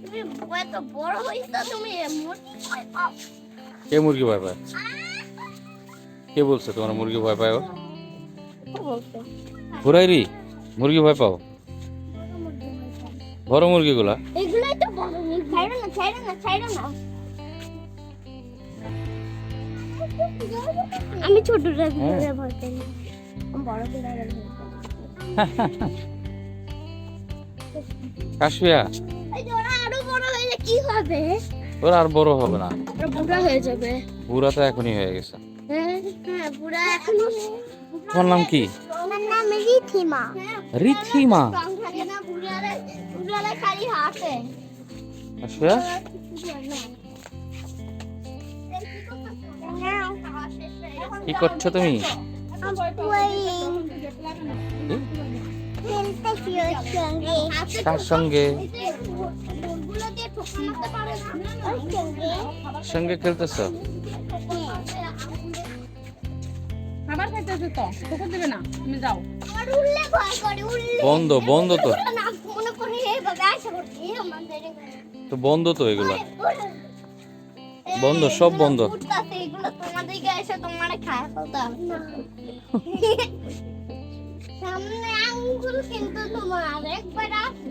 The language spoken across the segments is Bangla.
তুমি এত বড় হইছো তুমি মুরগি ভয় পাও। কে মুরগি ভয় পায়? কে বলছে তোমার মুরগি ভয় পায় ঘুরাইরি মুরগি ভয় পাও? বড় মুরগিগুলা? এগুলাই তো বড় মুরগি। ছাইড়ো না ছাইড়ো না ছাইড়ো না। আমি ছোটটা হ্যাঁ। ভয় পাই না। বড় কাশিয়া কি হবে? ওরা আর বড় হবে না। বুড়া হয়ে যাবে। বুড়া তো এখনই হয়ে গেছে। হ্যাঁ হ্যাঁ বুড়া এখনও তোমার নাম কি? আমার নাম রিথিমা রিথিমা খালি হাসে। কি করছ তুমি? তার সঙ্গে? সঙ্গে খেলতেছ? খাবার খাইতেছে তো তোকে দেবে না তুমি যাও। বন্ধ বন্ধ তো। মনে তো বন্ধ তো এগুলা। বন্ধ, সব বন্ধ। সামনে আঙ্গুল কিন্তু তোমার একবার আসবে।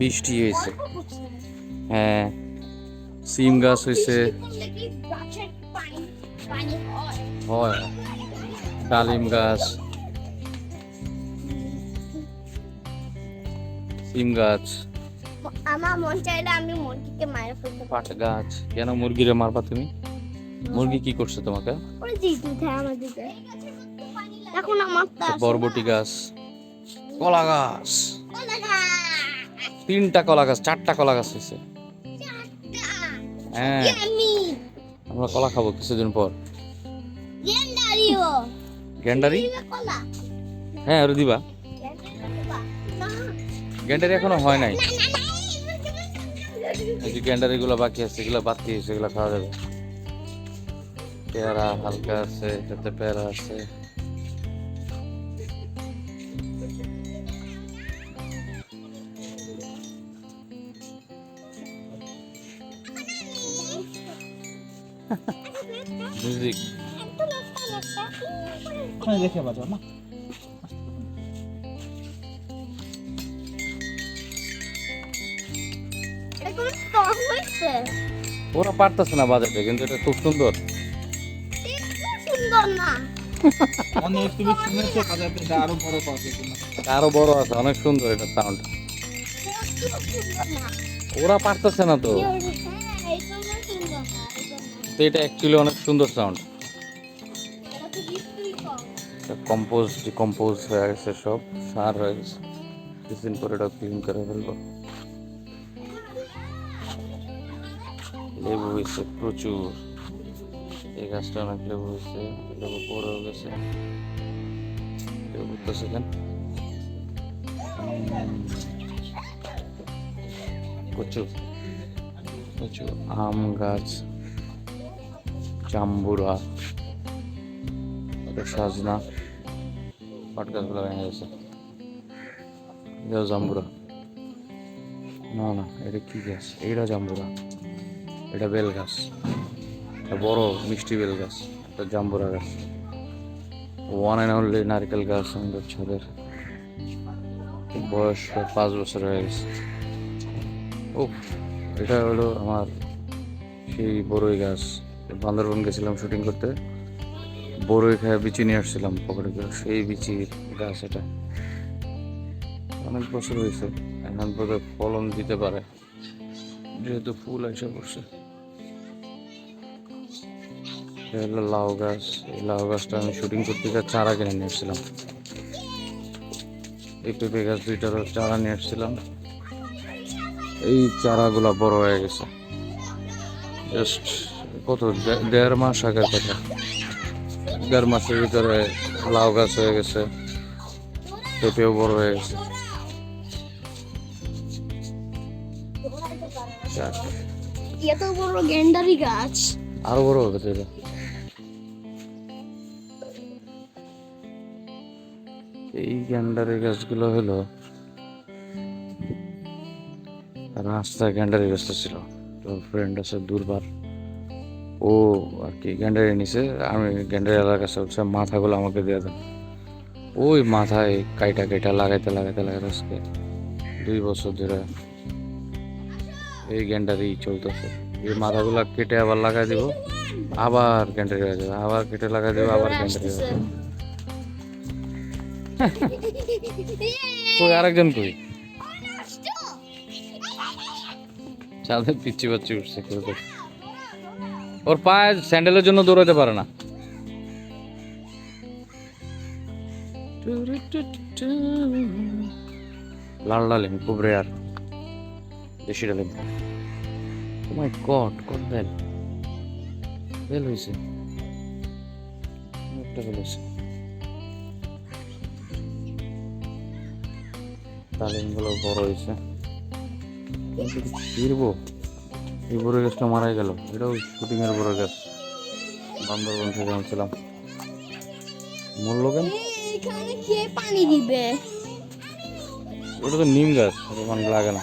বৃষ্টি হয়েছে। হ্যাঁ সিম গাছ হয়েছে। হয়? ডালিম গাছ। সিম গাছ। আমার মন চাইলে আমি মুরগিকে মায়ের ফেলতে পাট গাছ। কেন মুরগিরে মারবা তুমি? মুরগি কি করছে তোমাকে? এখন আমার। বরবটি গাছ। কলা গাছ। তিনটা কলা গাছ চারটা কলা গাছ হয়েছে। হ্যাঁ। আমরা কলা খাব কিছুদিন পর। গ্যান্ডারি হ্যাঁ ওরে দিবা। গ্যান্ডারি এখনও হয় নাই। এই যে গ্যান্ডারি গুলো বাকি আছে এগুলো বাদ দিয়ে সেগুলো খাওয়া যাবে। পেয়ারা হালকা আছে এটাতে পেয়ারা আছে। মিউজিক দেখে বাজাও না? ওরা পারতেছে না বাজাতে কিন্তু এটা খুব সুন্দর আরও বড় পাওয়া যেত না আরও বড় আছে অনেক সুন্দর এটা সাউন্ড একটু সুন্দর না ওরা পারতেছে না তো তো এটা অ্যাকচুয়ালি অনেক সুন্দর সাউন্ড তো। কম্পোজ ডিকম্পোজ হয়ে গেছে সব সার হয়ে গেছে। কিছুদিন পরে এটা ক্লিন করে ফেলব। লেবু হয়েছে প্রচুর। এই গাছটা অনেক লেবু হয়েছে লেবু পড়েও গেছে। লেবু উঠতেছে কেন? প্রচুর। প্রচুর আম গাছ। জাম্বুরা। সাজনা। পাট গাছগুলো ভেঙে গেছে। জাম্বুরা। না না, এটা কি গাছ? এইটা জাম্বুরা। এটা বেল গাছ। বড় মিষ্টি বেল গাছ। একটা জাম্বুরা গাছ। ওয়ান অ্যান্ড অনলি নারকেল গাছ আমাদের ছাদের। বয়স পাঁচ বছর হয়ে গেছে। ও এটা হলো আমার সেই বড়ই গাছ। বান্দরবন গেছিলাম শুটিং করতে। বড়ই খেয়ে বিচি নিয়ে আসছিলাম পকেটে করে। সেই বিচির গাছ এটা। অনেক বছর হয়েছে, এখন বোধহয় ফলন দিতে পারে। যেহেতু ফুল এসে পড়ছে। হলো লাউ গাছ। এই লাউ গাছটা আমি শুটিং করতে গিয়ে চারা কিনে নিয়ে এসেছিলাম এই পেঁপে গাছ দুইটারও চারা নিয়ে আসছিলাম। এই চারাগুলা বড় হয়ে গেছে। জাস্ট কত? দেড় মাস আগের কথা। দেড় মাসের ভিতরে লাউ গাছ হয়ে গেছে পেঁপেও বড় হয়ে গেছে। এত বড় গেন্ডারি গাছ। আরও বড় হবে তো এই গ্যান্ডারি গাছগুলো হলো রাস্তায় গ্যান্ডারি গাছটা ছিল। তো ফ্রেন্ড আছে দুর্বার। ও আর কি গ্যান্ডারি নিছে, আমি গ্যান্ডারি কাছে হচ্ছে মাথাগুলো আমাকে দিয়ে দেন ওই মাথায় কাইটা কাইটা লাগাইতে লাগাইতে লাগাইতে আজকে দুই বছর ধরে এই গ্যান্ডারি চলতেছে। এই মাথাগুলো কেটে আবার লাগাই দিব, আবার গ্যান্ডারি হয়ে যাবে, আবার কেটে লাগাই দিব, আবার গ্যান্ডারি হয়ে যাবে। কই, আরেকজন কই? চাঁদের পিচ্ছি বাচ্চি উঠছে, কেউ তো। ওর পায়ে স্যান্ডেলের জন্য দৌড়াতে পারে না। লাল ডালিম খুব রেয়ার দেশি ডালিম ও মাই গড কত বেল বেল হয়েছে একটা বেল হয়েছে ডালিমগুলো বড় হয়েছে ফিরবো? এই বড় গাছটা মারা গেল। এটাও শুটিং এর বড় গাছ। বান্দরবন থেকে আনছিলাম। মূল্য কেন? পানি দিবে? ওটা তো নিম গাছ ওটা মানে লাগে না।